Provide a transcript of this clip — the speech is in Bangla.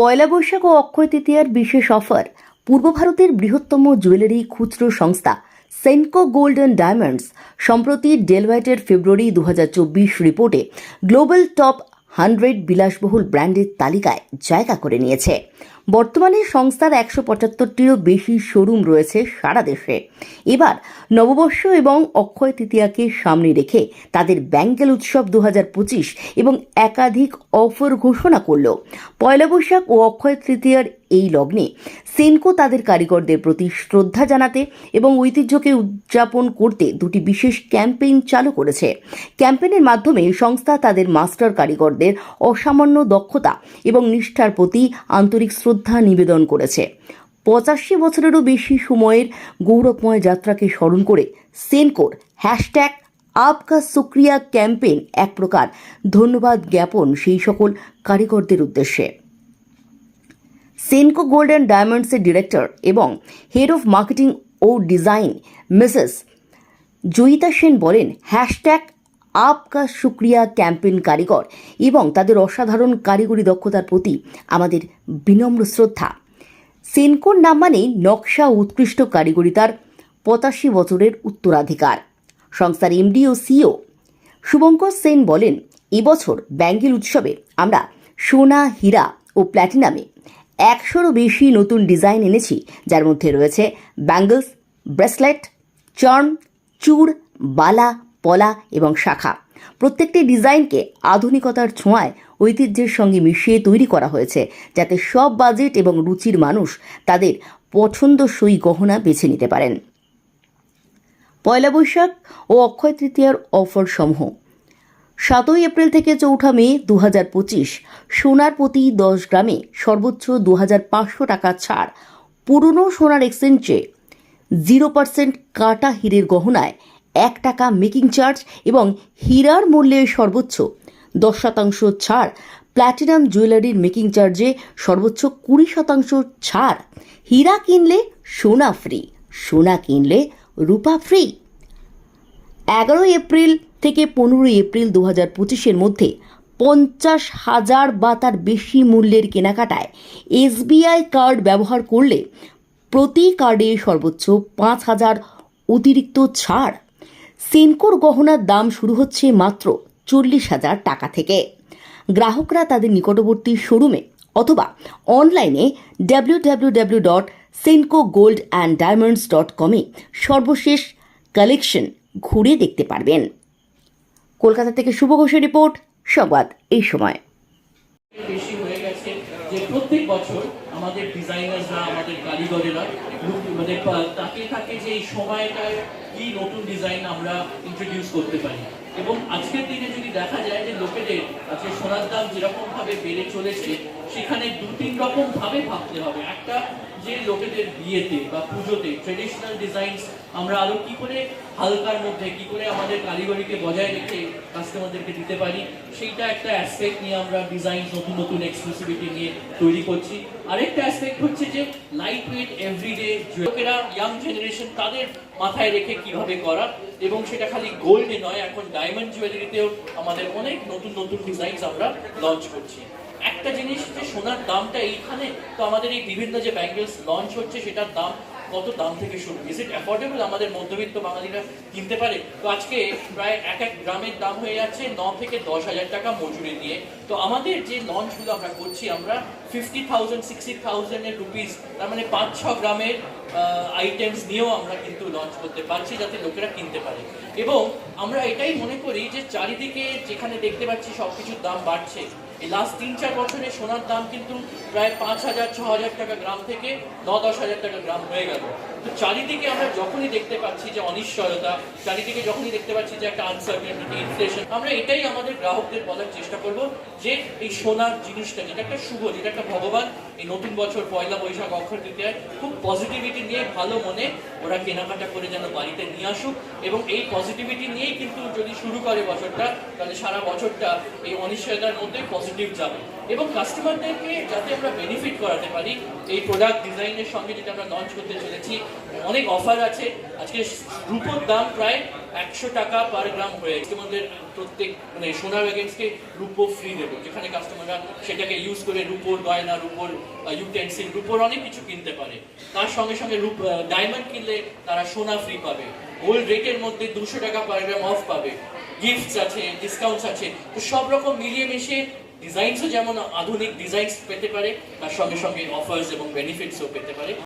পয়লা বৈশাখ ও অক্ষয় তৃতীয়ার বিশেষ অফার। পূর্ব ভারতের বৃহত্তম জুয়েলারি খুচরো সংস্থা সেনকো গোল্ড অ্যান্ড ডায়মন্ডস সম্প্রতি ডেলওয়াইটের ফেব্রুয়ারি দু হাজার চব্বিশ রিপোর্টে গ্লোবাল টপ হান্ড্রেড বিলাসবহুল ব্র্যান্ডের তালিকায় জায়গা করে নিয়েছে। বর্তমানে সংস্থার একশো পঁচাত্তরটিরও বেশি শোরুম রয়েছে সারা দেশে। এবার নববর্ষ এবং অক্ষয় তৃতীয়াকে সামনে রেখে তাদের ব্যাঙ্গেল উৎসব দু পঁচিশ এবং একাধিক অফার ঘোষণা করল। পয়লা বৈশাখ ও অক্ষয় তৃতীয়ার এই লগ্নে সেনকো তাদের কারিগরদের প্রতি শ্রদ্ধা জানাতে এবং ঐতিহ্যকে উদযাপন করতে দুটি বিশেষ ক্যাম্পেইন চালু করেছে। ক্যাম্পেইনের মাধ্যমে সংস্থা তাদের মাস্টার কারিগরদের অসামান্য দক্ষতা এবং নিষ্ঠার প্রতি আন্তরিক শ্রদ্ধা নিবেদন করেছে। পঁচাশি বছরেরও বেশি সময়ের গৌরবময় যাত্রাকে স্মরণ করে সেনকোর হ্যাশট্যাগ আপকা সুক্রিয়া ক্যাম্পেইন এক প্রকার ধন্যবাদ জ্ঞাপন সেই সকল কারিগরদের উদ্দেশ্যে। সেনকো গোল্ড অ্যান্ড ডায়মন্ডসের ডিরেক্টর এবং হেড অফ মার্কেটিং ও ডিজাইন মিসেস জয়িতা সেন বলেন, হ্যাশট্যাগ আপকা শুক্রিয়া ক্যাম্পেইন কারিগর এবং তাদের অসাধারণ কারিগরি দক্ষতার প্রতি আমাদের বিনম্র শ্রদ্ধা সেনকোর নাম মানেই নকশা উৎকৃষ্ট কারিগরিতার পঁচাশি বছরের উত্তরাধিকার সংস্থার এমডি ও সিও শুভঙ্কর সেন বলেন এবছর ব্যাঙ্গেল উৎসবে আমরা সোনা, হীরা ও প্ল্যাটিনামে একশোরও বেশি নতুন ডিজাইন এনেছি, যার মধ্যে রয়েছে ব্যাঙ্গলস, ব্রেসলেট, চার্ম চূড় বালা পলা এবং শাখা। প্রত্যেকটি ডিজাইনকে আধুনিকতার ছোঁয়ায় ঐতিহ্যের সঙ্গে মিশিয়ে তৈরি করা হয়েছে, যাতে সব বাজেট এবং রুচির মানুষ তাদের পছন্দসই গহনা বেছে নিতে পারেন। পয়লা বৈশাখ ও অক্ষয় তৃতীয়ার অফার সমূহ সাতই এপ্রিল থেকে চৌঠা মে দু হাজার পঁচিশ, সোনার প্রতি দশ গ্রামে সর্বোচ্চ দু হাজার পাঁচশো টাকা ছাড়। পুরনো সোনার এক্সচেঞ্জে জিরো পার্সেন্ট কাটা হীরের গহনায় এক টাকা মেকিং চার্জ এবং হীরার মূল্যে সর্বোচ্চ। দশ শতাংশ ছাড় প্ল্যাটিনাম জুয়েলারির মেকিং চার্জে সর্বোচ্চ কুড়ি শতাংশ ছাড়। হীরা কিনলে সোনা ফ্রি সোনা কিনলে রূপা ফ্রি এগারো এপ্রিল থেকে পনেরোই এপ্রিল দু হাজার পঁচিশের মধ্যে পঞ্চাশ হাজার বা তার বেশি মূল্যের কেনাকাটায় এসবিআই কার্ড ব্যবহার করলে প্রতি কার্ডে সর্বোচ্চ পাঁচ হাজার অতিরিক্ত ছাড়। সেনকোর গহনার দাম শুরু হচ্ছে মাত্র চল্লিশ হাজার টাকা থেকে। গ্রাহকরা তাদের নিকটবর্তী শোরুমে অথবা অনলাইনে W W W dot Senco gold and diamonds dot কমে সর্বশেষ কালেকশন ঘুরে দেখতে পারবেন। কলকাতা থেকে শুভ ঘোষের রিপোর্ট, সংবাদ এই সময়। যে প্রত্যেক বছর আমাদের ডিজাইনাররা আমাদের কারিগরেরা মানে তাকে তাকে যে এই সময়টায় কি নতুন ডিজাইন আমরা ইন্ট্রোডিউস করতে পারি। এবং আজকের দিনে যদি দেখা যায় যে লোকেদের আজকে সোনার দাম যেরকমভাবে বেড়ে চলেছে সেখানে দু, তিন রকম ভাবে ভাবতে হবে। একটা যে লোকেদের বিয়েতে বা পুজোতে ট্রেডিশনাল ডিজাইনস আমরা আরও কি করে হালকার মধ্যে, কি করে আমাদের কারিগরিকে বজায় রেখে কাস্টমারদেরকে দিতে পারি, সেইটা একটা অ্যাসপেক্ট নিয়ে আমরা ডিজাইন নতুন নতুন এক্সক্লুসিভিটি নিয়ে তৈরি করছি। আরেকটা অ্যাসপেক্ট হচ্ছে যে লাইট ওয়েট এভরিডে লোকেরা ইয়াং জেনারেশন তাদের মাথায় রেখে কীভাবে করা, এবং সেটা খালি গোল্ডে নয়, এখন ডায়মন্ড জুয়েলারিতেও আমাদের অনেক নতুন নতুন ডিজাইনস আমরা লঞ্চ করছি। একটা জিনিস যে সোনার দামটা এইখানে, তো আমাদের এই বিভিন্ন যে ব্যাঙ্গেলস লঞ্চ হচ্ছে, সেটার দাম কত দাম থেকে শুরু? ইজ ইট অ্যাফোর্ডেবল আমাদের মধ্যবিত্ত বাঙালিরা কিনতে পারে। তো আজকে প্রায় এক এক গ্রামের দাম হয়ে যাচ্ছে ন থেকে দশ হাজার টাকা মজুরি দিয়ে। তো আমাদের যে লঞ্চগুলো আমরা করছি, আমরা ফিফটি থাউজেন্ড সিক্সটি থাউজেন্ডের রুপিস তার মানে পাঁচ, ছ গ্রামের আইটেমস নিয়েও আমরা কিন্তু লঞ্চ করতে পারছি, যাতে লোকেরা কিনতে পারে। এবং আমরা এটাই মনে করি যে চারিদিকে যেখানে দেখতে পাচ্ছি সব কিছুর দাম বাড়ছে এই লাস্ট তিন, চার বছরে সোনার দাম কিন্তু প্রায় পাঁচ হাজার, ছ হাজার টাকা গ্রাম থেকে ন, দশ হাজার টাকা গ্রাম হয়ে গেল। তো চারিদিকে আমরা যখনই দেখতে পাচ্ছি যে অনিশ্চয়তা, চারিদিকে যখনই দেখতে পাচ্ছি যে একটা আনসার্টেনিটি ইনফ্লেশন আমরা এটাই আমাদের গ্রাহকদের বলার চেষ্টা করব যে এই সোনার জিনিসটা, যেটা একটা শুভ, যেটা একটা ভগবান এই নতুন বছর পয়লা বৈশাখ অক্ষর তৃতীয়ায় খুব পজিটিভিটি নিয়ে ভালো মনে ওরা কেনাকাটা করে যেন বাড়িতে নিয়ে আসুক এবং এই পজিটিভিটি নিয়েই কিন্তু যদি শুরু করে বছরটা, তাহলে সারা বছরটা এই অনিশ্চয়তার মধ্যে পজিটিভ যাবে। এবং কাস্টমারদেরকে যাতে আমরা বেনিফিট করাতে পারি, এই প্রোডাক্ট ডিজাইনের সঙ্গে যেটা আমরা লঞ্চ করতে চলেছি, অনেক অফার আছে। আজকে রূপোর দাম প্রায় একশো টাকা পার গ্রাম হয়ে আমাদের প্রত্যেক মানে সোনার এগেন্সকে রূপো ফ্রি দেবো। যেখানে কাস্টমাররা সেটাকে ইউজ করে রূপোর গয়না, রূপোর ইউটেন্সিল রূপোর অনেক কিছু কিনতে পারে। তার সঙ্গে সঙ্গে রূপ ডায়মন্ড কিনলে তারা সোনা ফ্রি পাবে। গোল্ড রেটের মধ্যে দুশো টাকা পার গ্রাম অফ পাবে। গিফটস আছে ডিসকাউন্টস আছে। তো সব রকম মিলিয়ে মিশিয়ে ডিজাইনসও যেমন আধুনিক ডিজাইনস পেতে পারে তার সঙ্গে সঙ্গে অফার্স এবং বেনিফিটসও পেতে পারে।